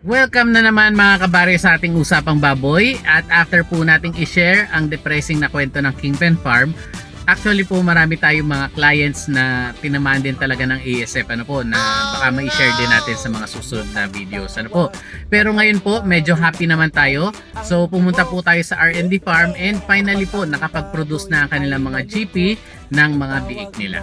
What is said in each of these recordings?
Welcome na naman mga kabari sa ating usapang baboy at after po nating i-share ang depressing na kwento ng Kingpen Farm Actually po marami tayong mga clients na tinamaan din talaga ng ASF ano po na baka ma-share din natin sa mga susunod na videos ano po. Pero ngayon po medyo happy naman tayo. So pumunta po tayo sa R&D Farm and finally po nakapag-produce na ang kanilang mga GP ng mga biik nila.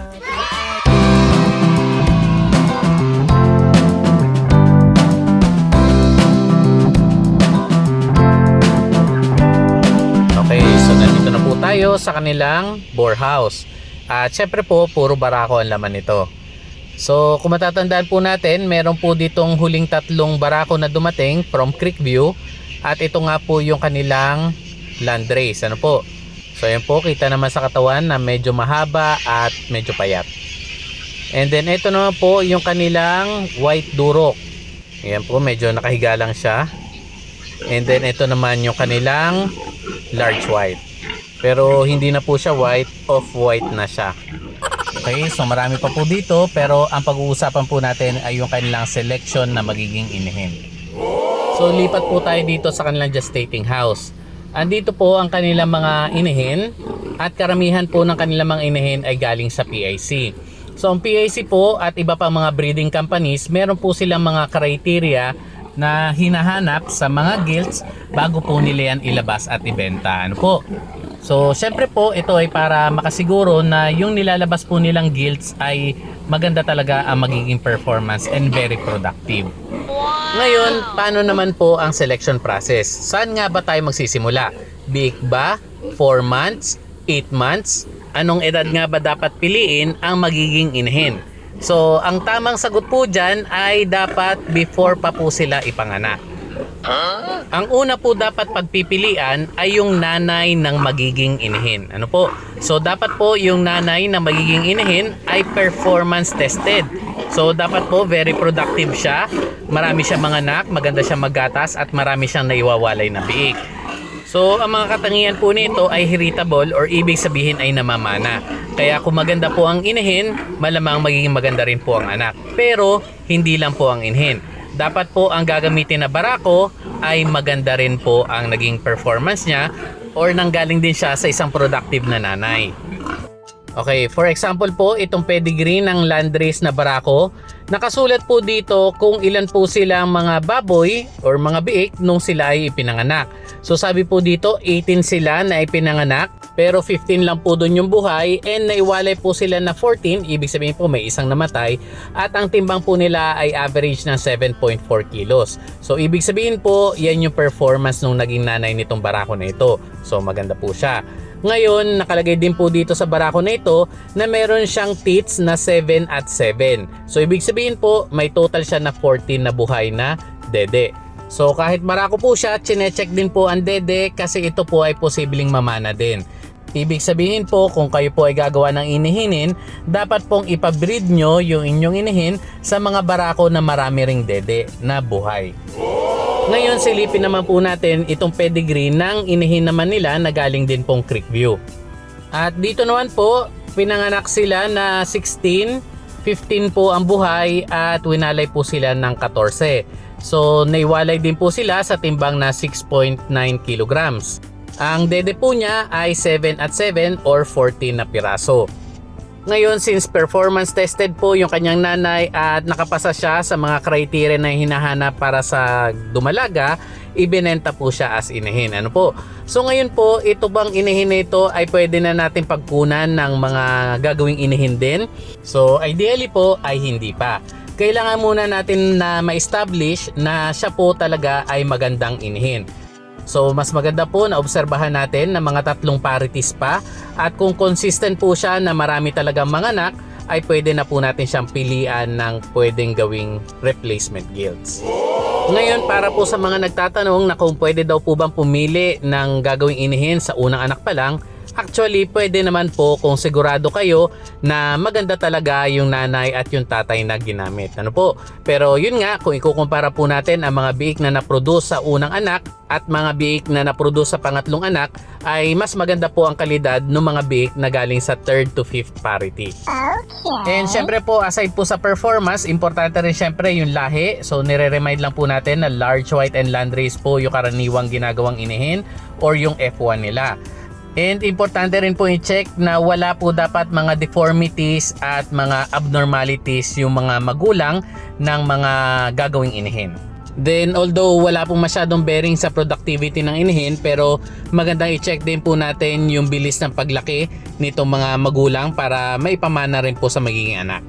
Tayo sa kanilang bore house. At syempre po, puro barako ang laman nito. So, kung matatandaan po natin, meron po ditong huling tatlong barako na dumating from Creekview. At ito nga po yung kanilang land race. Ano po? So, yan po, kita naman sa katawan na medyo mahaba at medyo payat. And then, ito naman po yung kanilang white durok. Ayan po, medyo nakahiga lang siya. And then, ito naman yung kanilang large white. Pero hindi na po siya white, off-white na siya. Okay, so marami pa po dito pero ang pag-uusapan po natin ay yung kanilang selection na magiging inihin. So lipat po tayo dito sa kanilang gestating house. Andito po ang kanilang mga inihin at karamihan po ng kanilang mga inihin ay galing sa PIC. So ang PIC po at iba pang mga breeding companies, meron po silang mga criteria na hinahanap sa mga guilds bago po nila yan ilabas at ibenta. Ano po? So, syempre po, ito ay para makasiguro na yung nilalabas po nilang guilds ay maganda talaga ang magiging performance and very productive. Ngayon, paano naman po ang selection process? Saan nga ba tayo magsisimula? Big ba? 4 months? 8 months? Anong edad nga ba dapat piliin ang magiging inhin? So, ang tamang sagot po dyan ay dapat before pa po sila ipanganak. Ang una po dapat pagpipilian ay yung nanay ng magiging inihin. Ano po? So dapat po yung nanay na magiging inihin ay performance tested. So dapat po very productive siya. Marami siya mga anak, maganda siya maggatas at marami siyang naiwawalay na biik. So ang mga katangian po nito ay heritable or ibig sabihin ay namamana. Kaya kung maganda po ang inihin, malamang magiging maganda rin po ang anak. Pero hindi lang po ang inihin dapat po ang gagamitin na barako ay maganda rin po ang naging performance niya or nanggaling din siya sa isang productive na nanay. Okay, for example po, itong pedigree ng landrace na barako, nakasulat po dito kung ilan po silang mga baboy or mga biik nung sila ay ipinanganak. So sabi po dito, 18 sila na ipinanganak, pero 15 lang po doon yung buhay and naiwalay po sila na 14, ibig sabihin po may isang namatay at ang timbang po nila ay average ng 7.4 kilos. So ibig sabihin po, yan yung performance nung naging nanay nitong barako na ito. So maganda po siya. Ngayon, nakalagay din po dito sa barako na ito na meron siyang teats na 7 at 7. So ibig sabihin po, may total siya na 14 na buhay na dede. So kahit barako po siya, chinecheck din po ang dede kasi ito po ay posibleng mamana din. Ibig sabihin po kung kayo po ay gagawa ng inihinin, dapat pong ipabreed nyo yung inyong inihin sa mga barako na marami ring dede na buhay. Ngayon silipin naman po natin itong pedigree ng inihin naman nila na galing din pong Creekview. At dito naman po, pinanganak sila na 16, 15 po ang buhay at winalay po sila ng 14. So naiwalay din po sila sa timbang na 6.9 kilograms. Ang dede po niya ay 7 at 7 or 14 na piraso. Ngayon, since performance tested po yung kanyang nanay at nakapasa siya sa mga criteria na hinahanap para sa dumalaga, ibinenta po siya as inihin. Ano po? So ngayon po, ito bang inihin na ito ay pwede na natin pagkunan ng mga gagawing inihin din? So ideally po ay hindi pa. Kailangan muna natin na ma-establish na siya po talaga ay magandang inihin. So mas maganda po na obserbahan natin na mga tatlong parities pa at kung consistent po siya na marami talagang mga anak ay pwede na po natin siyang pilian ng pwedeng gawing replacement guilds. Ngayon para po sa mga nagtatanong na kung pwede daw po bang pumili ng gagawing inihin sa unang anak pa lang Actually, pwede naman po kung sigurado kayo na maganda talaga yung nanay at yung tatay na ginamit. Ano po? Pero yun nga, kung ikukumpara po natin ang mga biik na naproduce sa unang anak at mga biik na naproduce sa pangatlong anak, ay mas maganda po ang kalidad ng mga biik na galing sa third to fifth parity. And syempre po, aside po sa performance, importante rin syempre yung lahi. So nire-remind lang po natin na large white and landrace po yung karaniwang ginagawang inihin or yung F1 nila. And importante rin po i-check na wala po dapat mga deformities at mga abnormalities yung mga magulang ng mga gagawing inihin. Then although wala pong masyadong bearing sa productivity ng inihin pero magandang i-check din po natin yung bilis ng paglaki nitong mga magulang para maipamana rin po sa magiging anak.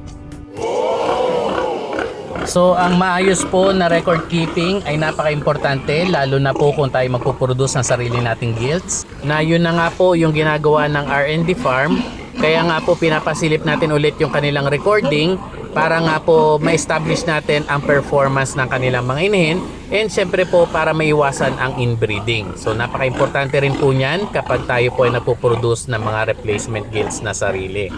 So ang maayos po na record keeping ay napaka-importante lalo na po kung tayo magpuproduce ng sarili nating guilds. Na yun na nga po yung ginagawa ng R&D Farm. Kaya nga po pinapasilip natin ulit yung kanilang recording para nga po ma-establish natin ang performance ng kanilang mga inihin and syempre po para maiwasan ang inbreeding. So napaka-importante rin po niyan kapag tayo po ay napoproduce ng mga replacement guilds na sarili.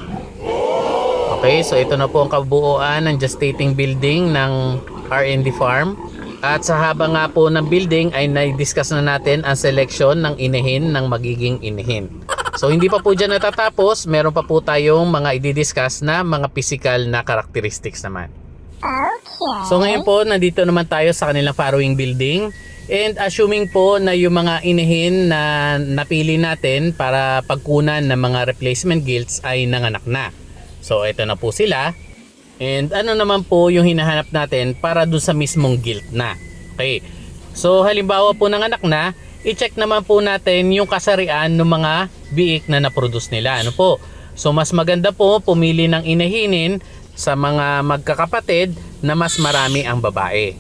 Okay, so ito na po ang kabuuan ng gestating building ng R&D Farm. At sa haba nga po ng building ay na-discuss na natin ang selection ng inihin ng magiging inihin. So hindi pa po dyan natatapos, meron pa po tayong mga i-discuss na mga physical na characteristics naman. So ngayon po, nandito naman tayo sa kanilang farrowing building. And assuming po na yung mga inihin na napili natin para pagkunan ng mga replacement guilds ay nanganak na. So ito na po sila. And ano naman po yung hinahanap natin para dun sa mismong guild na. Okay. So halimbawa po ng anak na, i-check naman po natin yung kasarian ng mga biik na na-produce nila. Ano po? So mas maganda po pumili ng inahinin sa mga magkakapatid na mas marami ang babae.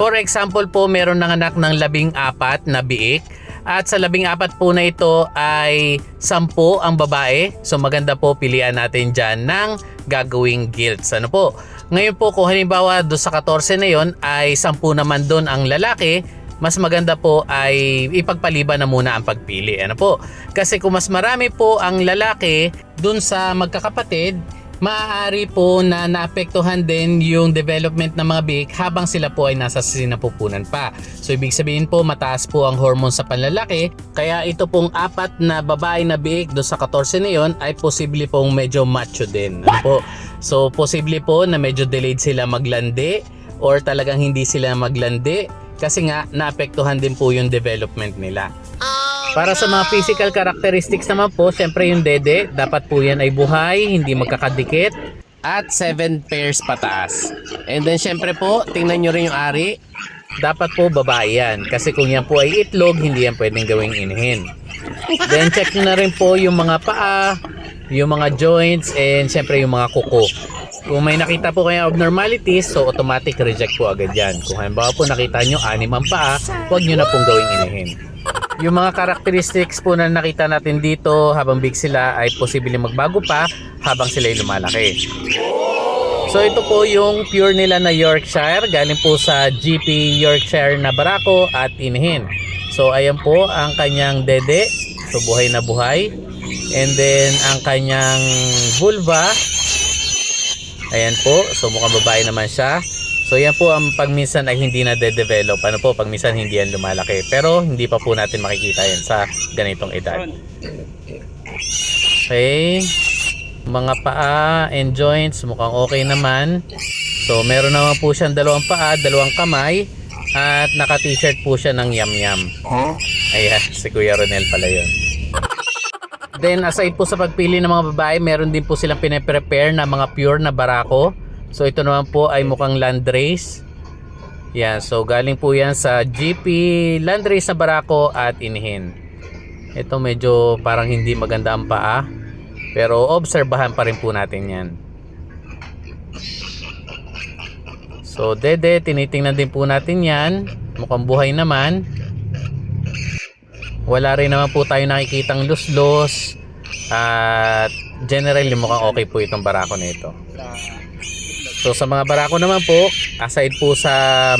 For example po, meron ng anak ng labing apat na biik at sa labing apat po na ito ay sampu ang babae. So maganda po pilian natin dyan ng gagawing guilds. Ano po? Ngayon po kung halimbawa do sa 14 na yon ay sampu naman doon ang lalaki, mas maganda po ay ipagpaliban na muna ang pagpili. Ano po? Kasi kung mas marami po ang lalaki dun sa magkakapatid, maaari po na naapektuhan din yung development ng mga biik habang sila po ay nasa sinapupunan pa. So ibig sabihin po mataas po ang hormone sa panlalaki kaya ito pong apat na babae na biik do sa 14 na yon ay posible pong medyo macho din. Ano po? So posible po na medyo delayed sila maglandi or talagang hindi sila maglandi kasi nga naapektuhan din po yung development nila. Para sa mga physical characteristics naman po, syempre yung dede, dapat po yan ay buhay, hindi magkakadikit, at 7 pairs pataas. And then syempre po, tingnan nyo rin yung ari, dapat po babae yan. Kasi kung yan po ay itlog, hindi yan pwedeng gawing inihin. Then check nyo na rin po yung mga paa, yung mga joints, and syempre yung mga kuko. Kung may nakita po kayo abnormalities, so automatic reject po agad yan. Kung halimbawa po nakita nyo anim ang paa, huwag nyo na pong gawing inihin. Yung mga characteristics po na nakita natin dito habang big sila ay posibleng magbago pa habang sila ay lumalaki. So ito po yung pure nila na Yorkshire galing po sa GP Yorkshire na barako at inihin. So ayan po ang kanyang dede. So buhay na buhay. And then ang kanyang vulva. Ayan po. So mukhang babae naman siya. So yan po ang pagminsan ay hindi na de-develop. Ano po, pagminsan hindi yan lumalaki. Pero hindi pa po natin makikita yan sa ganitong edad. Okay. Mga paa and joints mukhang okay naman. So meron naman po siyang dalawang paa, dalawang kamay. At naka t-shirt po siya ng yam yam. Ayan, si Kuya Ronel pala yun. Then aside po sa pagpili ng mga babae, meron din po silang pinaprepare na mga pure na barako. So ito naman po ay mukhang landrace. Yan, so galing po yan sa GP landrace na barako at inihin. Ito medyo parang hindi maganda ang paa. Pero obserbahan pa rin po natin yan. So dede, tinitingnan din po natin yan. Mukhang buhay naman. Wala rin naman po tayo nakikitang luslos. At generally mukhang okay po itong barako nito. So sa mga barako naman po, aside po sa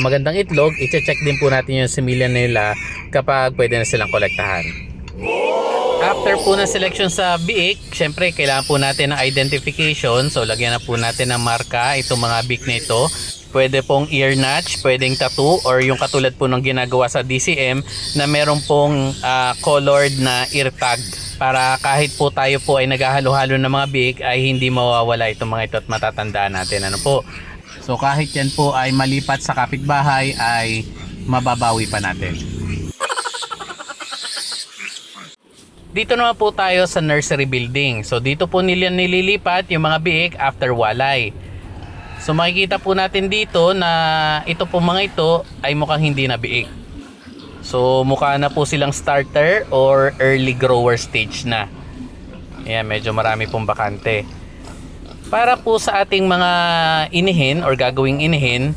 magandang itlog, i-check din po natin yung similya nila kapag pwede na silang kolektahan. After po ng selection sa biik, syempre kailangan po natin ng identification. So lagyan na po natin ng marka itong mga biik na ito. Pwede pong ear notch, pwedeng tattoo or yung katulad po ng ginagawa sa DCM na meron pong ah, colored na ear tag para kahit po tayo po ay naghahalo-halo ng mga biik ay hindi mawawala itong mga ito at matatandaan natin. Ano po? So kahit yan po ay malipat sa kapitbahay ay mababawi pa natin. Dito naman po tayo sa nursery building. So dito po nila nililipat yung mga biik after walay. So makikita po natin dito na ito po mga ito ay mukhang hindi na biik. So mukha na po silang starter or early grower stage na. Ayan, medyo marami pong bakante. Para po sa ating mga inihin or gagawing inihin,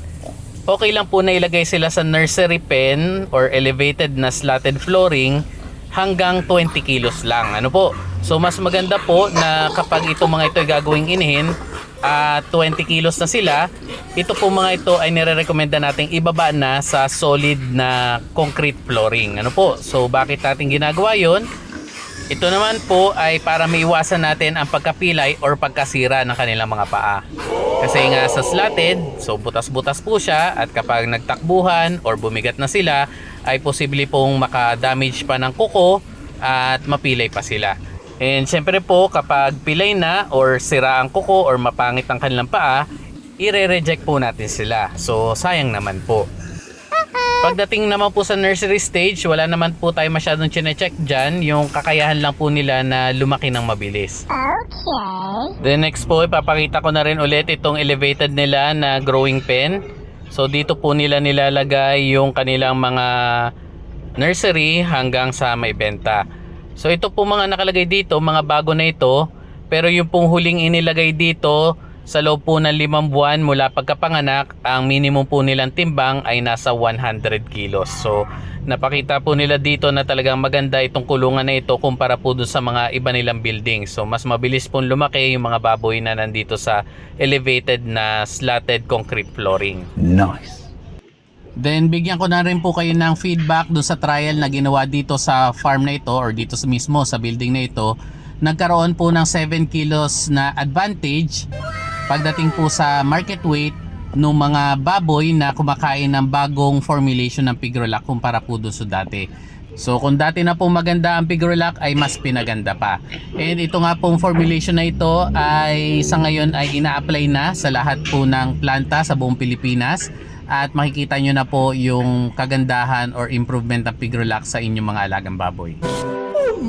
okay lang po na ilagay sila sa nursery pen or elevated na slatted flooring hanggang 20 kilos lang. Ano po? So mas maganda po na kapag itong mga ito ay gagawing inihin, at 20 kilos na sila, ito po mga ito ay nire-recommenda nating ibaba na sa solid na concrete flooring. Ano po? So bakit natin ginagawa 'yon? Ito naman po ay para maiwasan natin ang pagkapilay or pagkasira ng kanilang mga paa. Kasi nga sa slatted, so butas-butas po siya at kapag nagtakbuhan or bumigat na sila, ay posible pong maka-damage pa ng kuko at mapilay pa sila. And syempre po kapag pilay na or sira ang kuko or mapangit ang kanilang paa, ire-reject po natin sila. So sayang naman po. Pagdating naman po sa nursery stage, wala naman po tayo masyadong chinecheck dyan. Yung kakayahan lang po nila na lumaki ng mabilis. Okay. Then next po, ipapakita ko na rin ulit itong elevated nila na growing pen. So dito po nila nilalagay yung kanilang mga nursery hanggang sa may benta. So ito po mga nakalagay dito, mga bago na ito. Pero yung pong huling inilagay dito sa loob po ng limang buwan mula pagkapanganak, ang minimum po nilang timbang ay nasa 100 kilos. So napakita po nila dito na talagang maganda itong kulungan na ito kumpara po dun sa mga iba nilang building. So mas mabilis pong lumaki yung mga baboy na nandito sa elevated na slatted concrete flooring. Nice. Then bigyan ko na rin po kayo ng feedback do sa trial na ginawa dito sa farm na ito or dito mismo sa building na ito. Nagkaroon po ng 7 kilos na advantage pagdating po sa market weight ng mga baboy na kumakain ng bagong formulation ng Pigrolac kumpara po doon sa dati. So kung dati na pong maganda ang Pigrolac ay mas pinaganda pa. And ito nga pong formulation na ito ay sa ngayon ay ina-apply na sa lahat po ng planta sa buong Pilipinas at makikita nyo na po yung kagandahan or improvement ng Pigrolac sa inyong mga alagang baboy.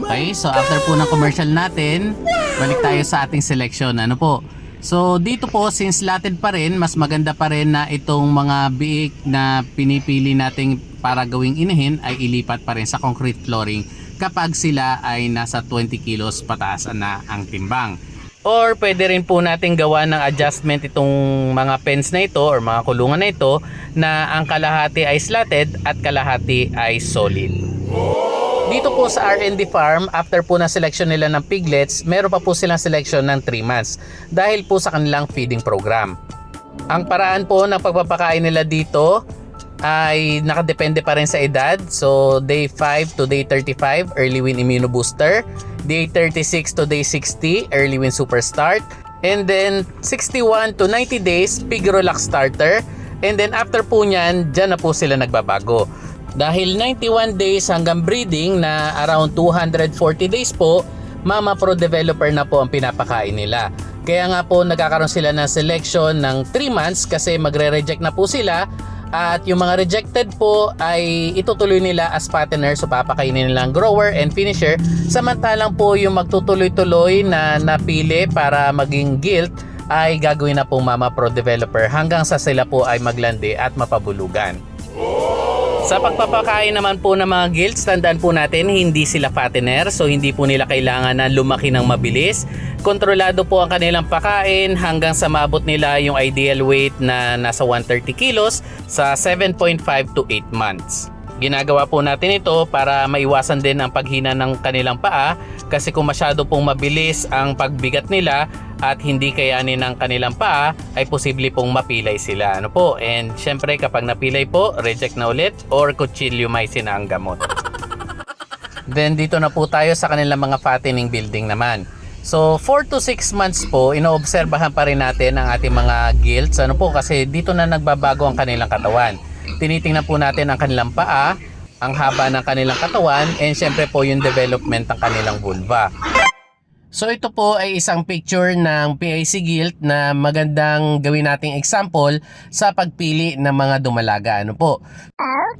Okay, so after po ng commercial natin, balik tayo sa ating selection. Ano po? So dito po, since latin pa rin, mas maganda pa rin na itong mga biik na pinipili nating para gawing inihin ay ilipat pa rin sa concrete flooring kapag sila ay nasa 20 kilos pataas na ang timbang. Or pwede rin po natin gawa ng adjustment itong mga pens na ito or mga kulungan na ito na ang kalahati ay slatted at kalahati ay solid. Dito po sa R&D Farm, after po na selection nila ng piglets, meron pa po silang selection ng 3 months dahil po sa kanilang feeding program. Ang paraan po ng pagpapakain nila dito ay nakadepende pa rin sa edad. So day 5 to day 35, early win immunobooster. Day 36 to day 60, early win super start. And then 61 to 90 days, Pigrolax starter. And then after po niyan, dyan na po sila nagbabago. Dahil 91 days hanggang breeding na around 240 days po, Mama Pro Developer na po ang pinapakain nila. Kaya nga po nagkakaroon sila ng selection ng 3 months kasi magre-reject na po sila at yung mga rejected po ay itutuloy nila as fattener so papakainin nila ang grower and finisher. Samantalang po yung magtutuloy-tuloy na napili para maging guilt ay gagawin na pong Mama Pro Developer. Hanggang sa sila po ay maglandi at mapabulugan. Sa pagpapakain naman po ng mga gilts, tandaan po natin hindi sila fattener so hindi po nila kailangan na lumaki ng mabilis. Kontrolado po ang kanilang pakain hanggang sa maabot nila yung ideal weight na nasa 130 kilos sa 7.5 to 8 months. Ginagawa po natin ito para maiwasan din ang paghina ng kanilang paa kasi kung masyado pong mabilis ang pagbigat nila at hindi kayanin ng kanilang paa ay posible pong mapilay sila. Ano po? And syempre kapag napilay po, reject na ulit or kutsilyo may ang gamot. Then dito na po tayo sa kanilang mga fattening building naman. So 4 to 6 months po, inoobserbahan pa rin natin ang ating mga gilts. Ano po kasi dito na nagbabago ang kanilang katawan. Tinitingnan po natin ang kanilang paa, ang haba ng kanilang katawan, and syempre po yung development ng kanilang vulva. So ito po ay isang picture ng PIC Guild na magandang gawin nating example sa pagpili ng mga dumalaga. Ano po?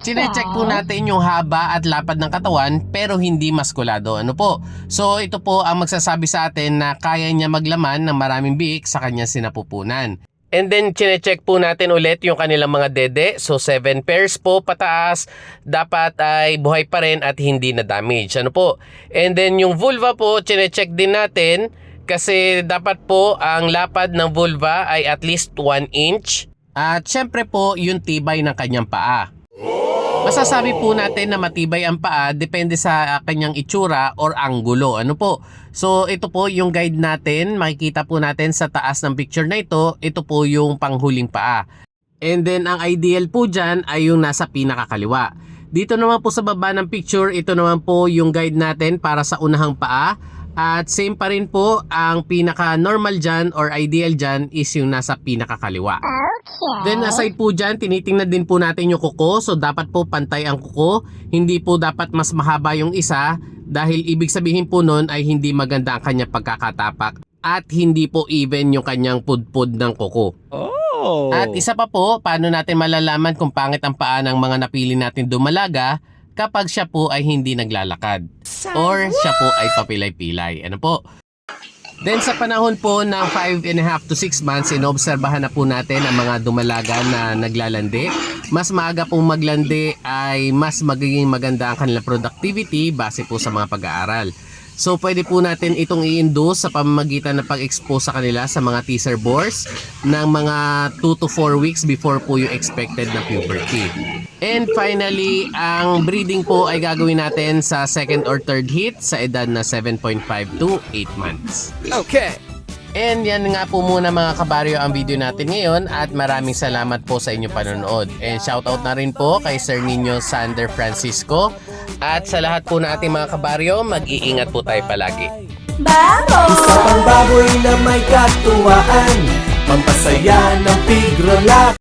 Sinecheck po natin yung haba at lapad ng katawan pero hindi maskulado. Ano po? So ito po ang magsasabi sa atin na kaya niya maglaman ng maraming biik sa kanyang sinapupunan. And then, chinecheck po natin ulit yung kanilang mga dede. So, 7 pairs po pataas. Dapat ay buhay pa rin at hindi na damage. Ano po? And then, yung vulva po, chinecheck din natin. Kasi dapat po ang lapad ng vulva ay at least 1 inch. At syempre po, yung tibay ng kanyang paa. Masasabi po natin na matibay ang paa depende sa kanyang itsura or anggulo. Ano po? So ito po yung guide natin. Makikita po natin sa taas ng picture na ito. Ito po yung panghuling paa. And then ang ideal po dyan ay yung nasa pinakakaliwa. Dito naman po sa baba ng picture, ito naman po yung guide natin para sa unahang paa. At same pa rin po, ang pinaka-normal dyan or ideal dyan is yung nasa pinakakaliwa. Then aside po dyan, tinitingnan din po natin yung kuko. So dapat po pantay ang kuko. Hindi po dapat mas mahaba yung isa dahil ibig sabihin po nun ay hindi maganda ang kanyang pagkakatapak at hindi po even yung kanyang pudpud ng kuko. Oh. At isa pa po, paano natin malalaman kung pangit ang paa ng mga napili natin dumalaga kapag siya po ay hindi naglalakad or siya po ay papilay-pilay. Ano po? Then sa panahon po ng 5 and a half to 6 months, inobserbahan na po natin ang mga dumalaga na naglalandi. Mas maaga pong maglandi ay mas magiging maganda ang kanilang productivity base po sa mga pag-aaral. So pwede po natin itong i-induce sa pamamagitan ng pag-expose sa kanila sa mga teaser bores ng mga 2 to 4 weeks before po yung expected na puberty. And finally, ang breeding po ay gagawin natin sa second or third heat sa edad na 7.5 to 8 months. Okay. And yan nga po muna mga kabaryo ang video natin ngayon at maraming salamat po sa inyong panonood. And shoutout na rin po kay Sir Nino Sander Francisco at sa lahat po na ating mga kabaryo, mag-iingat po tayo palagi. Isa pang baboy na may katuwaan Pampasaya ng pigrola